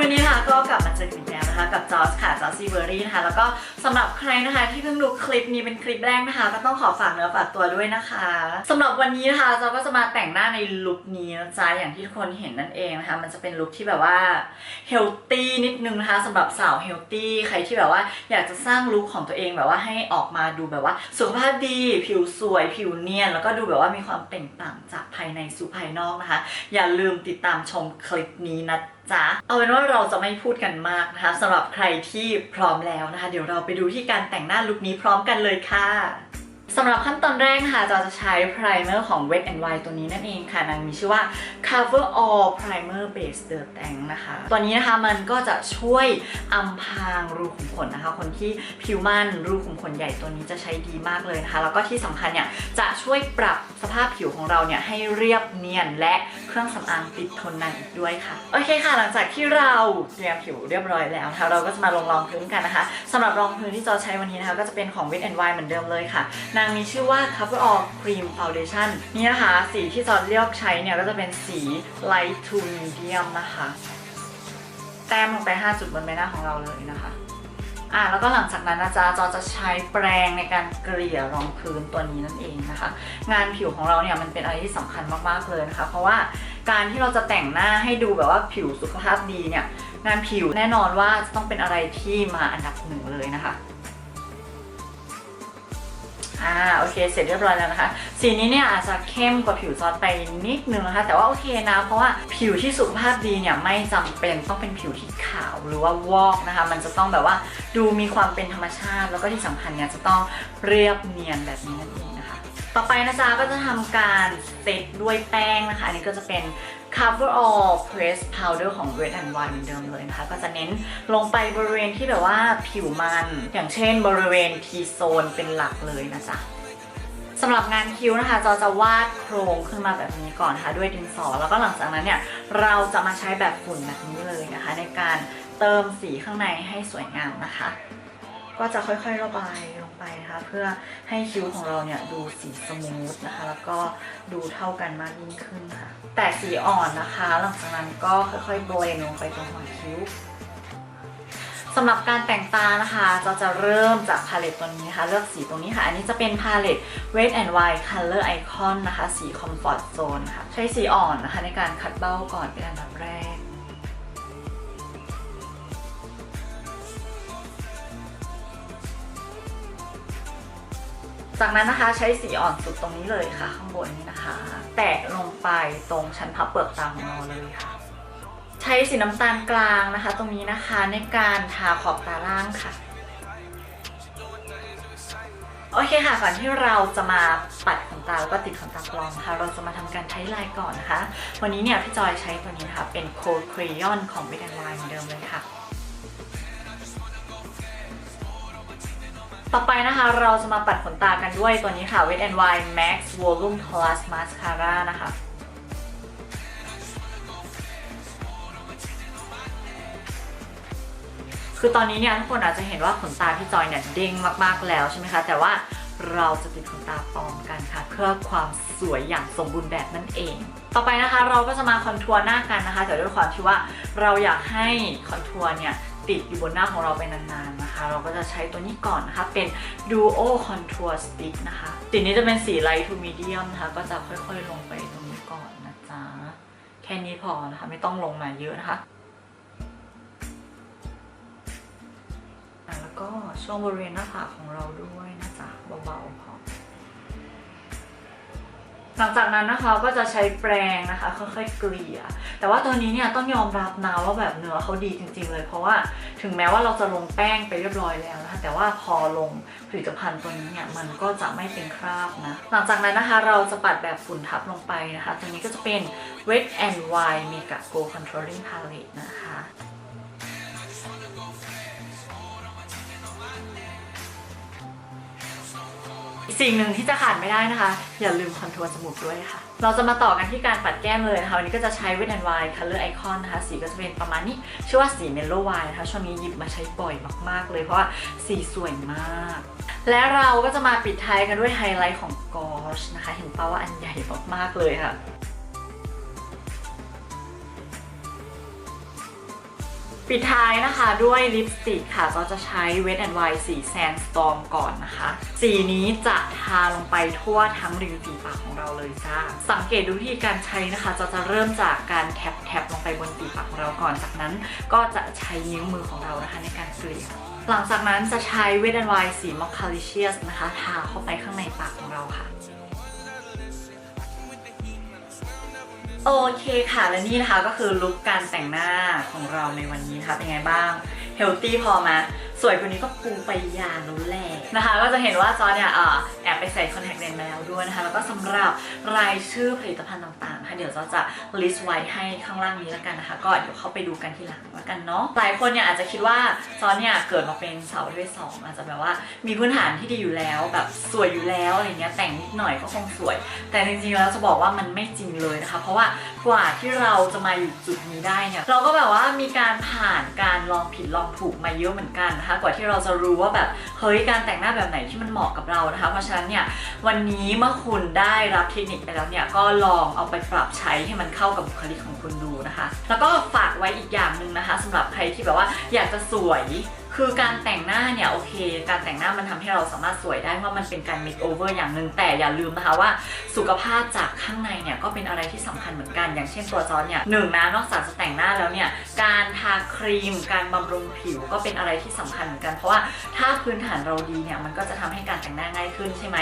วันนี้ค่ะก็กลับมาเจอกันอีกแล้ว นะคะกับจอร์ค่ะจอร์จซีเบอรี่นะคะ แล้วก็สำหรับใครนะคะที่เพิ่งดูคลิปนี้เป็นคลิปแรกนะคะ ก็ต้องขอฝากเนื้อฝากตัวด้วยนะคะสำหรับวันนี้นะคะจอร์จก็จะมาแต่งหน้าในลุคนี้นะจ๊ะอย่างที่ทุกคนเห็นนั่นเองนะคะ มันจะเป็นลุคที่แบบว่าเฮลตี้นิดนึงนะคะสำหรับสาวเฮลตี้ใครที่แบบว่าอยากจะสร้างลุคของตัวเองแบบว่าให้ออกมาดูแบบว่า สุขภาพดีผิวสวยผิวเนียน แล้วก็ดูแบบว่ามีความเปล่งปลั่งจากภายในสู่ภายนอกนะคะ อย่าลืมติดตามชมคลิปนี้นะจ๊ะ เอาเป็นว่าเราจะไม่พูดกันมากนะคะสำหรับใครที่พร้อมแล้วนะคะ เดี๋ยวเราไปดูที่การแต่งหน้าลุคนี้พร้อมกันเลยค่ะ สำหรับขั้นตอนแรกนะคะเราจะใช้ primer ของ Wet n Wild ตัวนี้นั่นเองค่ะนางมีชื่อว่า Cover All Primer Base The Tank นะคะ ตัวนี้นะคะมันก็จะช่วยอำพรางรูขุมขนนะคะ คนที่ผิวมันรูขุมขนใหญ่ตัวนี้จะใช้ดีมากเลยนะคะ แล้วก็ที่สำคัญเนี่ยจะช่วยปรับสภาพผิวของเราเนี่ยให้เรียบเนียนและเครื่องสำอางติดทนนานอีกด้วยค่ะ โอเคค่ะ หลังจากที่เราเตรียมผิวเรียบร้อยแล้วนะคะเราก็จะมาลงรองพื้นกันนะคะสำหรับรองพื้นที่จอใช้วันนี้นะคะก็จะเป็นของ Wet n Wild เหมือนเดิมเลยค่ะางมีชื่อว่า Cover All Cream Foundation นี่นะคะ สีที่จอเลือกใช้เนี่ยก็จะเป็นสี Light to Medium นะคะ แต้มลงไป 5 จุดบนใบหน้าของเราเลยนะคะอะแล้วก็หลังจากนั้นนะจ๊ะจอจะใช้แปรงในการเกลี่ยรองพื้นตัวนี้นั่นเองนะคะ งานผิวของเราเนี่ยมันเป็นอะไรที่สำคัญมากๆเลยนะคะ เพราะว่าการที่เราจะแต่งหน้าให้ดูแบบว่าผิวสุขภาพดีเนี่ยงานผิวแน่นอนว่าจะต้องเป็นอะไรที่มาอันดับหนึ่งเลยนะคะ อ่าโอเคเสร็จเรียบร้อยแล้วนะคะ สีนี้เนี่ยอาจจะเข้มกว่าผิวซอสไปนิดนึงนะคะ แต่ว่าโอเคนะ เพราะว่าผิวที่สุขภาพดีเนี่ยไม่จำเป็นต้องเป็นผิวที่ขาวหรือว่าวอกนะคะ มันจะต้องแบบว่าดูมีความเป็นธรรมชาติ แล้วก็ที่สำคัญเนี่ยจะต้องเรียบเนียนแบบนี้นั่นเองนะคะ ต่อไปนะจ๊ะก็จะทำการเซตด้วยแป้งนะคะ อันนี้ก็จะเป็น cover all press powder ของ Red and Wild เหมือนเดิมเลยนะคะ ก็จะเน้นลงไปบริเวณที่แบบว่าผิวมัน อย่างเช่นบริเวณ T zone เป็นหลักเลยนะจ๊ะสำหรับงานคิ้วนะคะจอจะวาดโครงขึ้นมาแบบนี้ก่อนนะคะด้วยดินสอ แล้วก็หลังจากนั้นเนี่ยเราจะมาใช้แบบฝุ่นแบบนี้เลยนะคะ ในการเติมสีข้างในให้สวยงามนะคะ ก็จะค่อยๆระบายลงไปนะคะ เพื่อให้คิ้วของเราเนี่ยดูสีสมูทนะคะ แล้วก็ดูเท่ากันมากยิ่งขึ้นค่ะ แต่สีอ่อนนะคะ หลังจากนั้นก็ค่อยๆเบลนลงไปตรงหัวคิ้วสำหรับการแต่งตานะคะเราจะเริ่มจากพาเลตตัวนี้นะคะเลือกสีตรงนี้ค่ะ อันนี้จะเป็นพาเลต Wet and Wild Color Icon นะคะ สี Comfort Zone ค่ะ ใช้สีอ่อนนะคะในการคัดเบ้าก่อนเป็นอันดับแรก จากนั้นนะคะใช้สีอ่อนสุดตรงนี้เลยค่ะ ข้างบนนี้นะคะ แตะลงไปตรงชั้นพับเปลือกตาของเราเลยค่ะ ใช้สีน้ำตาลกลางนะคะ ตรงนี้นะคะในการทาขอบตาล่างค่ะโอเคค่ะก่อนที่เราจะมาปัดขนตาแล้วก็ติดขนตาปลอมนะคะเราจะมาทำการใช้ลายก่อนนะคะ วันนี้เนี่ยพี่จอยใช้ตัวนี้นะคะเป็นโคดครยอนของวิดแอนไลน์เหมือนเดิมเลยค่ะ ต่อไปนะคะเราจะมาปัดขนตากันด้วยตัวนี้ค่ะ Wet n Wild Max Volume Plus Mascara นะคะคือตอนนี้เนี่ยทุกคนอาจจะเห็นว่าขนตาพี่จอยเนี่ยเด้งมากๆแล้วใช่ไหมคะ แต่ว่าเราจะติดขนตาปลอมกันค่ะ เพื่อความสวยอย่างสมบูรณ์แบบนั่นเอง ต่อไปนะคะเราก็จะมาคอนทัวร์หน้ากันนะคะแต่ด้วยความที่ว่าเราอยากให้คอนทัวร์เนี่ย ติดอยู่บนหน้าของเราไปนานๆนะคะ เราก็จะใช้ตัวนี้ก่อนนะคะ เป็น Duo Contour Stick นะคะสีนี้จะเป็นสี Light to Medium นะคะ ก็จะค่อยๆลงไปตรงนี้ก่อนนะจ๊ะ แค่นี้พอนะคะ ไม่ต้องลงมาเยอะนะคะอะแล้วก็ช่วงบริเวณหน้าผากของเราด้วยนะจ๊ะเบาๆพอ หลังจากนั้นนะคะก็จะใช้แปรงนะคะค่อยๆเกลี่ย แต่ว่าตัวนี้เนี่ยต้องยอมรับนะว่าแบบเนื้อเขาดีจริง ๆ เลย เพราะว่าถึงแม้ว่าเราจะลงแป้งไปเรียบร้อยแล้วนะคะแต่ว่าพอลงผลิตภัณฑ์ตัวนี้เนี่ยมันก็จะไม่เป็นคราบนะหลังจากนั้นนะคะเราจะปัดแบบฝุ่นทับลงไปนะคะ ตัวนี้ก็จะเป็น Wet and Wild Mega Go Controlling Palette นะคะ สิ่งหนึ่งที่จะขาดไม่ได้นะคะ อย่าลืมคอนทัวร์จมูกด้วยค่ะ เราจะมาต่อกันที่การปัดแก้มเลยนะคะวันนี้ก็จะใช้ Wet n Wild Color Icon นะคะ สีก็จะเป็นประมาณนี้ ชื่อว่าสี Mellow White นะคะ ช่วงนี้หยิบมาใช้บ่อยมาก ๆ เลยเพราะว่าสีสวยมาก และเราก็จะมาปิดท้ายกันด้วยไฮไลท์ของ Gosh นะคะ เห็นป่าว่าอันใหญ่มากๆเลยค่ะ ปิดท้ายนะคะด้วยลิปสติกค่ะเราจะใช้ Wet n Wild สี Sandstorm ก่อนนะคะ สีนี้จะทาลงไปทั่วทั้งริมฝีปากของเราเลยจ้า สังเกตดูวิธีการใช้นะคะจะจะเริ่มจากการแทบแทบลงไปบนฝีปากของเราก่อน จากนั้นก็จะใช้นิ้วมือของเรานะคะในการเกลี่ยหลังจากนั้นจะใช้ Wet n Wild สี Mockalicious นะคะ ทาเข้าไปข้างในปากของเราค่ะ โอเคค่ะและนี่นะคะก็คือลุคการแต่งหน้าของเราในวันนี้นะคะเป็นไงบ้างเฮลตี้พอไหมสวยกว่านี้ก็ปูไปยาแล้วแหละนะคะ ก็จะเห็นว่าจอเนี่ยแอบไปใส่คอนแทคเลนส์มาแล้วด้วยนะคะ แล้วก็สำหรับรายชื่อผลิตภัณฑ์ต่าง เดี๋ยวจอจะ list ไว้ให้ข้างล่างนี้แล้วกันนะคะ ก็เดี๋ยวเข้าไปดูกันทีหลังแล้วกันเนาะหลายคนเนี่ยอาจจะคิดว่าจอเนี่ยเกิดมาเป็นสาวประเภทสองอาจจะแบบว่ามีพื้นฐานที่ดีอยู่แล้วแบบสวยอยู่แล้วอะไรเงี้ยแต่งนิดหน่อยก็คงสวย แต่จริงๆแล้วจะบอกว่ามันไม่จริงเลยนะคะ เพราะว่ากว่าที่เราจะมาอยู่จุดนี้ได้เนี่ยเราก็แบบว่ามีการผ่านการลองผิดลองถูกมาเยอะเหมือนกันนะคะ กว่าที่เราจะรู้ว่าแบบเฮ้ยการแต่งหน้าแบบไหนที่มันเหมาะกับเรานะคะ เพราะฉะนั้นเนี่ยวันนี้เมื่อคุณได้รับเทคนิคไปแล้วเนี่ยก็ลองเอาไปปรับใช้ให้มันเข้ากับบุคลิกของคุณดูนะคะ แล้วก็ฝากไว้อีกอย่างหนึ่งนะคะสำหรับใครที่แบบว่าอยากจะสวย คือการแต่งหน้าเนี่ยโอเค การแต่งหน้ามันทำให้เราสามารถสวยได้ว่ามันเป็นการ make over อย่างหนึ่งแต่อย่าลืมนะคะว่าสุขภาพจากข้างในเนี่ยก็เป็นอะไรที่สำคัญเหมือนกัน อย่างเช่นตัวจอร์จเนี่ยหนึ่งนะนอกจากจะแต่งหน้าแล้วเนี่ยการทาครีม การบำรุงผิวก็เป็นอะไรที่สำคัญเหมือนกัน เพราะว่าถ้าพื้นฐานเราดีเนี่ยมันก็จะทำให้การแต่งหน้าง่ายขึ้นใช่ไหม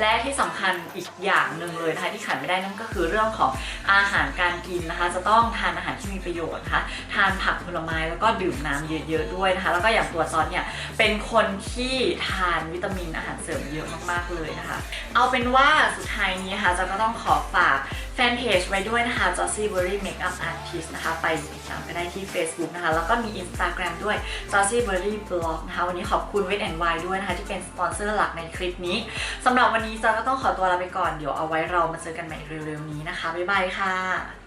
และที่สำคัญอีกอย่างหนึ่งเลยนะคะที่ขาดไม่ได้นั่นก็คือเรื่องของอาหารการกินนะคะ จะต้องทานอาหารที่มีประโยชน์นะคะทานผักผลไม้แล้วก็ดื่มน้ำเยอะๆด้วยนะคะแล้วก็อย่างัวจอร์จเนี่ยเป็นคนที่ทานวิตามินอาหารเสริมเยอะมากๆเลยนะคะ เอาเป็นว่าสุดท้ายนี้นะคะจะก็ต้องขอฝากแฟนเพจไว้ด้วยนะคะ Jossy Berry Makeup Artist นะคะ ไปติดตามกันได้ที่ Facebook นะคะ แล้วก็มี Instagram ด้วย Jossy Berry Blog นะคะ วันนี้ขอบคุณ Wet n Wild ด้วยนะคะ ที่เป็นสปอนเซอร์หลักในคลิปนี้สำหรับวันนี้จะก็ต้องขอตัวลาไปก่อน เดี๋ยวเอาไว้เรามาเจอกันใหม่เร็วๆนี้นะคะ บ๊ายบายค่ะ